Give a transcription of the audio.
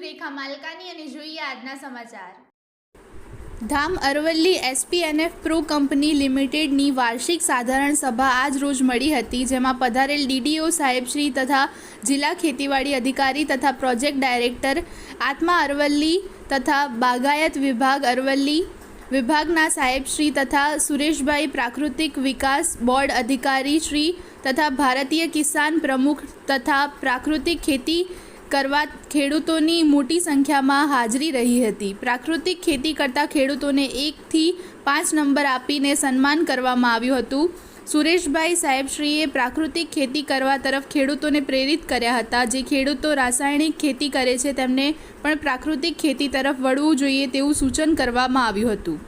રેખા માલકાની અને જોઈએ આજના સમાચાર. ધામ અરવલ્લી એસપીએનએફ પ્રો કંપની લિમિટેડની વાર્ષિક સાધારણ સભા આજ રોજ મળી હતી, જેમાં પધારેલ ડીડીઓ સાહેબશ્રી તથા જિલ્લા ખેતીવાડી અધિકારી તથા પ્રોજેક્ટ ડાયરેક્ટર આત્મા અરવલ્લી તથા બાગાયત વિભાગ અરવલ્લી વિભાગના સાહેબશ્રી તથા સુરેશભાઈ પ્રાકૃતિક વિકાસ બોર્ડ અધિકારી શ્રી તથા ભારતીય કિસાન પ્રમુખ તથા પ્રાકૃતિક ખેતી કરવા ખેડૂતોની મોટી સંખ્યામાં હાજરી રહી હતી. પ્રાકૃતિક ખેતી કરતા ખેડૂતોને એકથી પાંચ નંબર આપીને સન્માન કરવામાં આવ્યું હતું. સુરેશભાઈ સાહેબશ્રીએ પ્રાકૃતિક ખેતી કરવા તરફ ખેડૂતોને પ્રેરિત કર્યા હતા. જે ખેડૂતો રાસાયણિક ખેતી કરે છે, તેમને પણ પ્રાકૃતિક ખેતી તરફ વળવું જોઈએ તેવું સૂચન કરવામાં આવ્યું હતું.